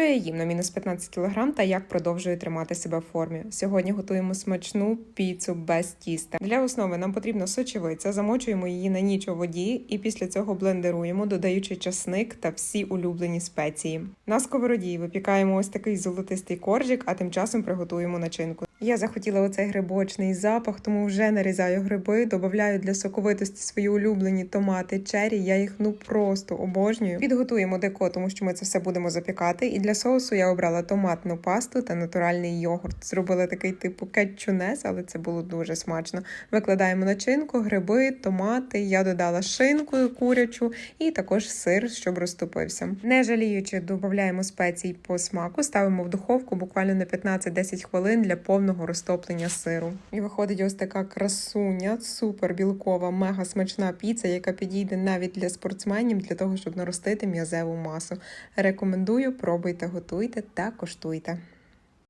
Що я їм на мінус 15 кг та як продовжую тримати себе в формі. Сьогодні готуємо смачну піцу без тіста. Для основи нам потрібна сочевиця, замочуємо її на ніч у воді і після цього блендеруємо, додаючи часник та всі улюблені спеції. На сковороді випікаємо ось такий золотистий коржик, а тим часом приготуємо начинку. Я захотіла оцей грибочний запах, тому вже нарізаю гриби, додаю для соковитості свої улюблені томати, чері. Я їх ну просто обожнюю. Підготуємо деко, тому що ми це все будемо запікати. І для соусу я обрала томатну пасту та натуральний йогурт. Зробила такий типу кетчунес, але це було дуже смачно. Викладаємо начинку, гриби, томати. Я додала шинку курячу і також сир, щоб розтопився. Не жаліючи, додаємо спецій по смаку, ставимо в духовку буквально на 15-10 хвилин для повного розтоплення сиру. І виходить ось така красуня, супер білкова, мега смачна піца, яка підійде навіть для спортсменів для того, щоб наростити м'язеву масу. Рекомендую, пробуйте, готуйте та коштуйте.